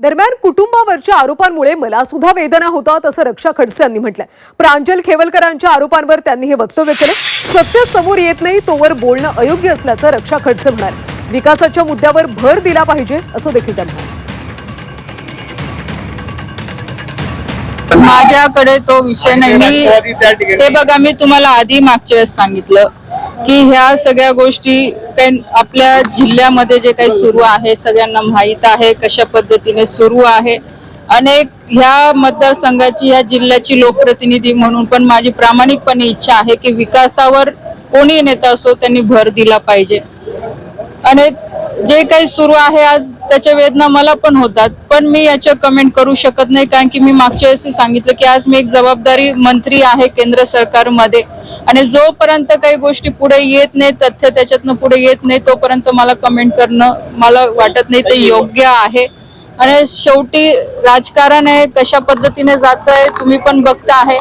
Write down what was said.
दरम्यान कुटुंबावरच्या आरोपांमुळे मला सुद्धा वेदना होतात असं रक्षा खडसे यांनी म्हटलंय. प्रांजल खेवलकरांच्या आरोपांवर त्यांनी हे वक्तव्य केलं. सत्य समोर येत नाही तोवर बोलणं अयोग्य असल्याचं रक्षा खडसे म्हणाले. विकासाच्या मुद्द्यावर भर दिला पाहिजे असं देखील त्या म्हणाले माझ्याकडे तो विषय नाही. मी हे बघा मी तुम्हाला आधी मागच्या वेळेस सांगितलं. की ह्या सगळ्या गोष्टी काही आपल्या जिल्ह्यामध्ये जे काही सुरू आहे सगळ्यांना माहीत आहे कशा पद्धतीने सुरू आहे. अनेक ह्या मतदारसंघाची ह्या जिल्ह्याची लोकप्रतिनिधी म्हणून पण माझी प्रामाणिकपणे इच्छा आहे की विकासावर कोणी नेता असो त्यांनी भर दिला पाहिजे. आणि जे काही सुरू आहे आज त्याच्या वेदना मला पण होतात पण मी याच्या कमेंट करू शकत नाही कारण की मी मागच्या वेळेस सांगितलं की आज मी एक जबाबदारी मंत्री आहे केंद्र सरकारमध्ये. आणि जोपर्यंत काही गोष्टी पुढे येत नाही तथ्य त्याच्यातनं पुढे येत नाही तोपर्यंत मला कमेंट करणं मला वाटत नाही ते योग्य आहे. आणि शेवटी राजकारण आहे कशा पद्धतीने जात आहे तुम्ही पण बघता आहे